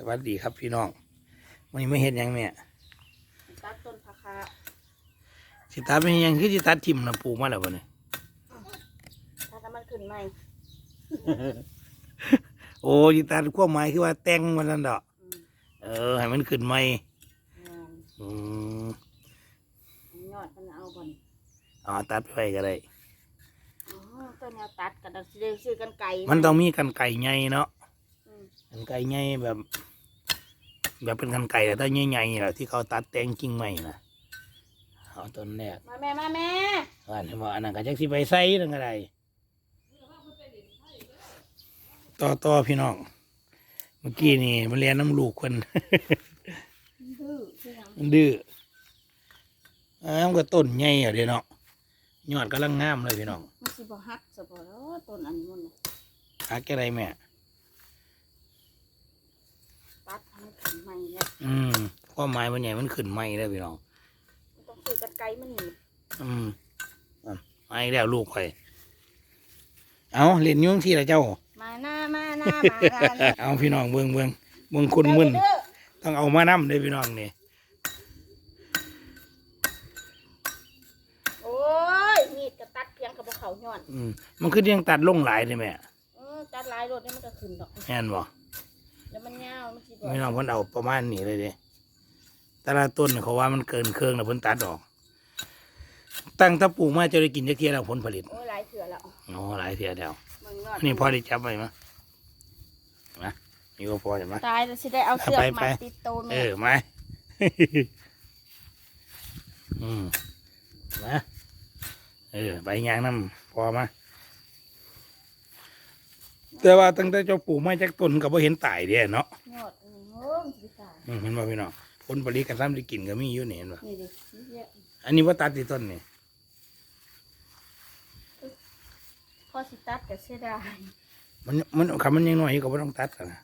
สวัสดีครับพี่น้องวันนี้ไม่เห็นยังแม่ตัดต้นผักคาสิตัดไม่เห็นหยังคือสิตัดทิมนะปลูกมาแล้วบ่เนี่ยถ้าทำมันขึ้นใหม่โอ้สิตัดความหมายคือว่าแต่งมันนั่นดอกอืมเออให้มันขึ้นใหม่แม่นอืมยอดมันเอาบ่นอ๋อตัดไปก็ได้อ๋อต้นแนวตัดกันสิได้ซื้อกันไก่มันต้องมีกันไก่ใหญ่เนาะอืมกันไก่ใหญ่แบบ แบบเป็นกันไก่แต่ถ้าใหญ่ๆนี่แหละที่เขาตัดแต่งกิ่งใหม่นะเอาต้นแรกมาแม่มาแม่อันนี้ว่าอันนั้นก็จักสิไปใส่นั่นก็ได้ต่อต่อพี่น้อง เมื่อกี้นี่มันเรียนน้ำลูกคนดื้อคือหยังมันดื้ออ้าวมันก็ต้นใหญ่อะเดี๋ยวเนาะยอดกำลังงามเลยพี่น้องมันสิบ่ฮักซะบ่เนาะต้นอันนี้มันน่ะหาแก่ไรแม่ ตัดให้มันขึ้นใหม่แล้วอืมความหมายมันใหญ่มันขึ้นไม่ได้อพี่น้องมันต้องซื้อกันไก่มันหนีบอืมอะมาอีกแล้วลูกข่อย เอาเล่นอยุ่จั่งที่ละเจ้า มาหน้ามาหน้ามาหน้าหน้าเอาพี่น้องเบิ่งเบิ่งเบิ่งคนมึนเด้อต้องเอามานํเด้อพี่น้องนี่โอ้ยมีดก็ตัดเพียงกับบ่เขาย้อนอืมมันคือยังตัดลงหลายเลยแม่เออตัดหลายรถนี่มันก็ขึ้นดอก แม่นบ่ แล้วมันยาวมันสิบ่พี่น้องเพิ่นเอาประมาณนี้เลยเด้แต่ละต้นเขาว่ามันเกินเครื่องแล้วเพิ่นตัดออก ตั้งแตะปลูกมาจะได้กินจักเทียแล้วผลผลิตโอ้ยหลายเถื่อแล้วอ๋อหลายเทียแล้วมึงยอดนี่พอได้จับไว้มั้ยนะนี่ก็พอใช่ไหมตายแล้วสิได้เอาเสือกไปมาไป ติดโตวเอแม่อมา อืมมาเออใบยางน้ำพอมา แต่ว่าตั้งแต่เจ้าปลูกไม้จากต้นก็บ่เห็นตายเด้เนาะยอดอันนี้โอ้ยสิตายอืมเห็นบ่พี่น้องผลผลิตกันซ้ำได้กินก็มีอยู่นี่เห็นบ่นี่ดินี่เยอะอันนี้ว่าตัดที่ต้นนี่พอสิตัดก็เสียดายมันมันคำมันยังน้อยอยู่ก็บ่ต้องตัดกันนะ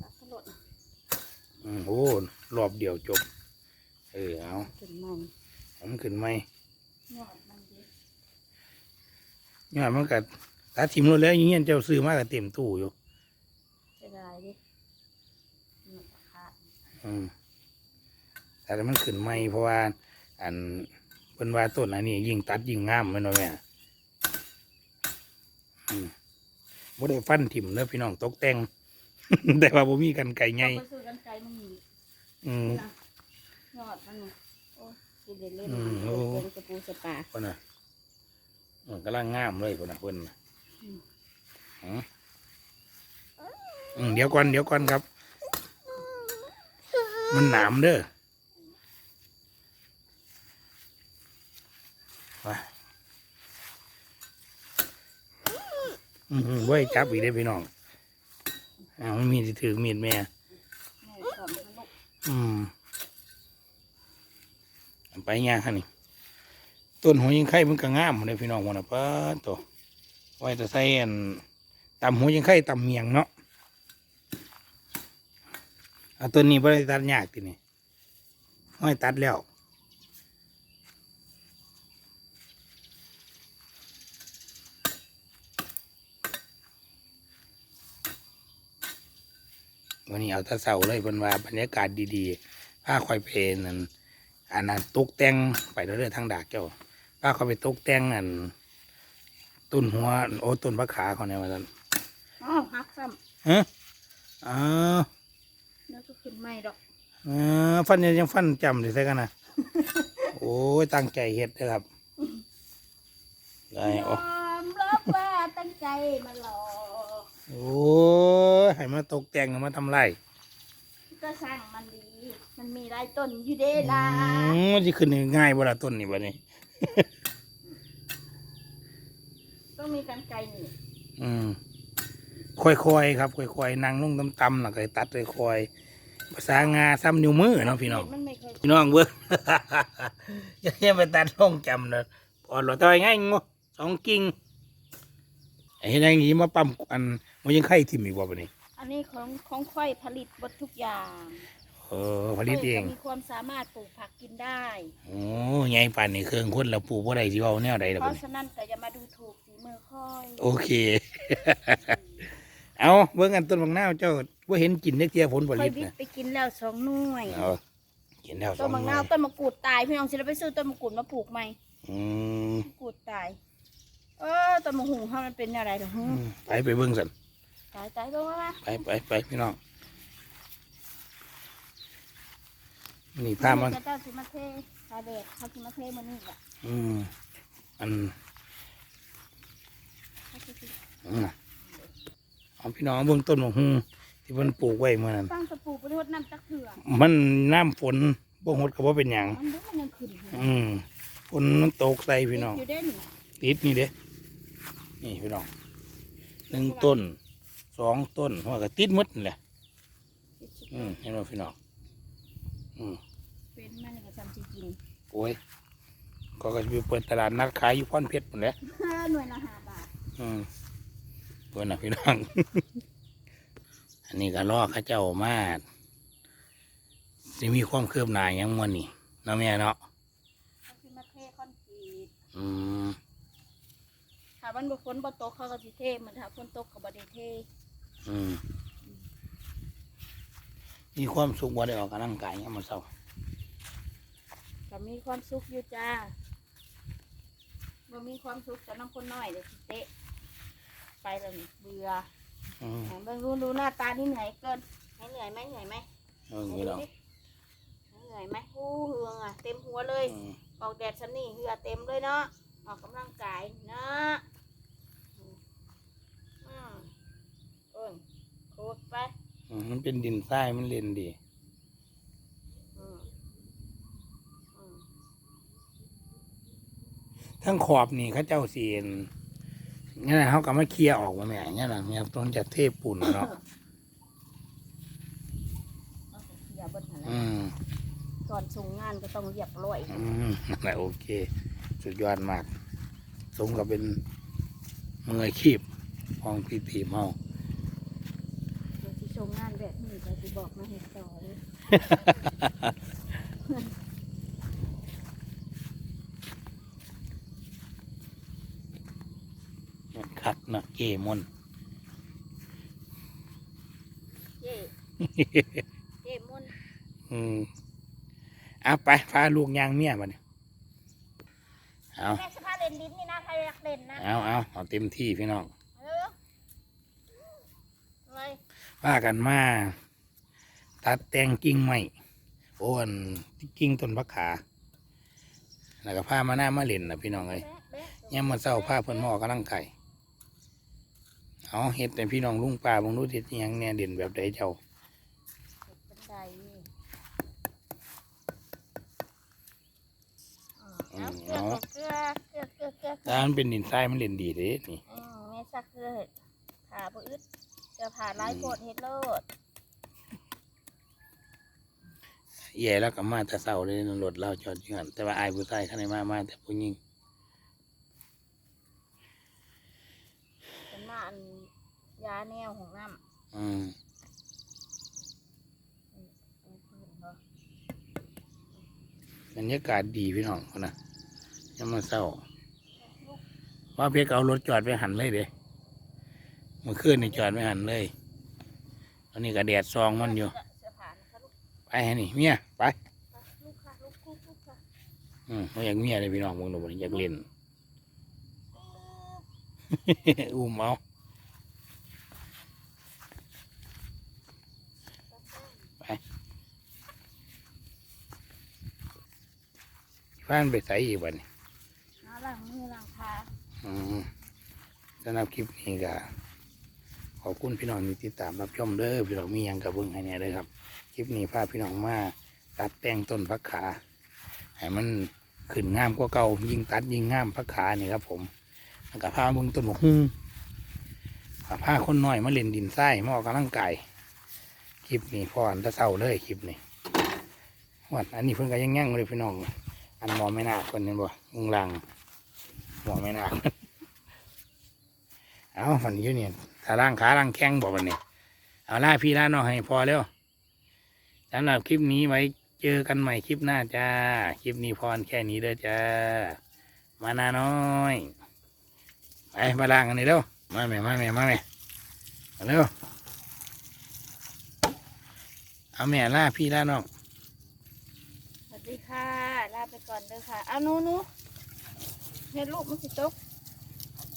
ตัดตลอดอืมโอ้รอบเดียวจบ เออเอาถึงมันเอามันขึ้นไหมยอดมันดิ ยอดมันก็ ตัดทิมรถแล้วอยังเงี้ยเจ้าซื้อมาก็เต็มตู้อยู่เสียดายดิยอดขาดอืมแต่มันขึ้นไหมเพราะว่า อันเป็นว่าต้นอันนี้ยิ่งตัดยิ่งงามแม่นบ่แม่อืมบ่ได้ฟันถิ่มเด้อพี่น้องตกแต่ง แต่ว่าบ่มีกันไก่ใหญ่เอาไปซื้อกันไกลมันมีอืม นะยอดมันนี่โอ้ยสิเด่นเล่นอืมโอ้ เป็นกระปูสปาคนน่ะมันกำลังงามเลยคนน่ะเพิ่นน่ะอืม อืมเดี๋ยวก่อนเดี๋ยวก่อนครับ มันหนามเด้อมาอืมไว้ยจับอีกได้พี่น้องอ้าวมันมีที่ถือมีดแม่อืมไปย่างฮะนี่ต้นหัวยิงไข่มันก็งามเลยพี่น้องวันน่ะป้าตัวไว้แต่ใส่อัน ตำหัวยิงไข่ตำเมียงเนาะเอาต้นนี้บริตัดยากทีนี่ห้อยตัดแล้ววันนี้เอาตะเสาเลยเป็นว่าบรรยากาศดีๆผ้าคอยเพลนันอันนั้นตกแต่งไปเรื่อยๆทางดากเจ้าผ้าคอยไปตกแต่งอันต้นหัวโอ้ต้นพระขาเขาเนี่ยว่าซั่น อ้าวหักซ้ฮะอ้าวำแล้วก็ขึ้นไม่ดอกเออฟันยังยังฟันจำเลยใช่กันนะ โอ้ยตั้งใจเฮ็ดเด้อครับ ได้ยโอ้อมรับว่าตั้งใจมาหลอกโอ้ยให้มาตกแต่งมาทำไรก็สร้างมันดี มันมีหลายต้นอยู่เด้ล่ะอืมมันจะขึ้นง่ายเวลาต้นนี่บ่นี่ต้องมีกันไกลนี่อืม ค่อยๆครับค่อยๆนั่งลงต่ำๆแล้วก็ตัดค่อยๆภาษางาซ้ำนิ้วมือเนาะพี่น้องมันไม่เคยพี่น้องเบิ้งอย่าไปตัดลงจำเนอะพอหลอดต่อยง่ายงสองกิ่งไอ้นางนี้มาปั๊มอันมันยังไข่ทิมอีกว่าปะนี่อันนี้ของของค่อยผลิตหมดทุกอย่างเออผลิตเองค่ยก็มีความสามารถปลูกผักกินได้ โอ้ยายป่านนี่เครื่องคนแล้วปลูกบ่ได้สิเว้าแนวใดล่ะเพบัดราะนี้ฉะนั้นก็อย่ามาดูถูกฝีมือค่อย โอเค เอาเบิ่งกันต้นบางนาวเจ้าว่าเห็นกินได้เทียผลผค่อลิยตวิทนะย์ไปกินแล้วสองหน่วยเอากินแล้วสต้อนงมะหน่นาววยต้นมะกรูดตายพี่น้องสิเราไปซื้อต้นมะกรูดมาปลูกใหม่อืมมะกรูดตาย เออต้นมะฮุงเขามันเป็นอะไรเหรอฮึอืมไปไปเบิ่งสันตายตายลงมามาไปไปไปพี่น้องนี่พามัน เจ้าสิมาเทคาเดดเขาสิมาเทมันนี่แหละอืมอันเขาสิสิอืม เอาพี่น้องเบิ่งต้นมะฮุงที่มันปลูกไว้เมื่อนั้นตั้งตะปูไปรดน้ำจักเถื่อมันน้ำฝนบ่หดก็บ่เป็นหยังมันเด้มันยังขึ้นอยู่อืมฝนมันตกใส่พี่น้องอยู่เด่นติดนี่เด้นี่พี่น้องหนึ่งต้นสองต้นหัวก็ติดหมดนี่แหละอืมเห็นไหมพี่น้องอืมเป็นมันก็จำสิกินโอ้ยก็ก็จะไปเปิดตลาดนัดขายอยู่พรเพชรหมดแหล้วหน่วยละห้าบาทอืม เปิดนะพี่น้อง อันนี้ก็ล่อเข้าเจ้ามาจะมีความคืบหน้าหยังมันนี่เนาะแม่เนาะเขาสิมาเทคอนกรีตอืมถ้ามันบ่ฝนบ่ตกเขาก็สิเทเหมือนถ้าฝนตกก็บ่ได้เทอืมมีความสุขว่าได้ออกกำลังกายเนี่ยามมันเศร้าก็มีความสุขอยู่จ้าบ่มีความสุขแต่น้ำคนน้อยเดี๋ยวสิเตะ ไปแล้วนี่เบื่ออืมไหนเบิ่งดูดูหน้าตานี่เหนื่อยเกินให้เหนื่อยไหมเหนื่อยไหมเออนี่เราเหนื่อยไหมอู้เหืองอะเต็มหัวเลย อืมออกแดดฉันนี่เหือเต็มเลยเนาะออกกำลังกายเนาะอืมอืมเอิ้นโคตรไปอืมมันเป็นดินทรายมันเล่นดี อืมอืมทั้งขอบนี่เขาเจ้าเสียน งั้นนะเขาก็มาเคลียร์ออกมาแม่งั้นนะเนี่ยต้นจะเทพปุ่นเนาะอย่าเบิดหันแหละอืมก่อนส่งงานก็ต้องเรียบร้อยอืมนั่นแหละโอเค สุดยอดมาก สมกับเป็นมืออาชีพของพี่ทีมเฮา เดี๋ยวที่ส่งงานแบบนี้จะบอกมาเห็นต่อเลย คักเนาะเก มอนเย่เย่มุนอืมเอาไปพาลูกยางเมียมาเนี่ยเอาแม่สภาพเล่นดินนี่นะใครอยากเล่นนะเอาเอาเอาเต็มที่พี่น้องเอออะไรว่ากันมา ตัดแต่งกิ่งไม้โอ้อันกิ่งต้นพักขาแล้วก็พามาหน้ามาเล่นนะพี่น้องเลยแบะแบะเนี่ยามมันเศร้าพาเพิ่นหมอกำลังไก่ เอาเห็ดแต่พี่น้องลุงป้าบางรู้เห็ดอิหยังเนี่ยเด่นแบบใดเจ้าเป็นไดนี่อืมเอาเกลือเกลือเกลือเกลือเกลือเกลือถ้ามันเป็นดินทรายมันเล่นดีเด้นี่อืมแม่ซักเกลือเห็ดผ่าบ่อึดเกลือผ่าลายโพดเห็ดโลดแย่แล้วก็มาแต่เศร้าเลยรถเราจอดอยู่หันแต่ว่าอายผู้ชายข้างในมามาแต่ผู้หญิง เป็นมาอันยาแนวของน้ำอืมอืมอืมเนาะบรรยากาศดีพี่น้องคนนะยังมาเศร้าว่าเพียกเอารถจอดไปหันเลยเด้เมื่อคืนนี่จอดไปหันเลยตอนนี้ก็แดดซองมันอยู่ เสื้อผ้านะคะลูกไปให้นี่เมียไปลูกค่ะลูกลูกลูกค่ะอืมไม่อยากเมียเลยพี่น้องมึงดูบ่อยากเล่น อุ้มเอา ฟ้านไปใส่อีกวันนี้เอาล้างมือล้างขาอืมสำหรับคลิปนี้ก็ขอบคุณพี่น้องที่ติดตามรับชมเด้อพี่น้องมีหยังกับเบิ้งให้เนี่ยเลยครับ คลิปนี้พาพี่น้องมาตัดแต่งต้นพักขาให้มันขึ้นงามกว่าเก่ายิ่งตัดยิ่งงามพักขานี่ครับผมแล้วก็พาเบิ้งต้นหมกฮุ้งพาพาคนน้อยมาเล่นดินทรายมาออกกำลังกายคลิปนี้พออันตะเศร้าเลยคลิปนี้วันอันนี้เพิ่นก็ยังยั่งๆเลยพี่น้อง อันหมอไม่นาคนนี้บ่มึงลังหมอไม่นาเอาวันอยู่เนี่ยถ้าล่างขาล่างแข้งบอกวันนี้เอาล่าพี่ล่าน้องให้พอแล้วสำหรับคลิปนี้ไว้เจอกันใหม่คลิปหน้าจ้า คลิปนี้พรแค่นี้เด้อจ้า มานาน้อยไปมาล่างกันนี่เร็วมาแม่มาแม่มาแม่เอาเร็วเอาแม่ล่าพี่ล่าน้อง ดีค่ะ ลาไปก่อนเด้อค่ะ เอาหนูหนูเห็ดลูกมันสิตก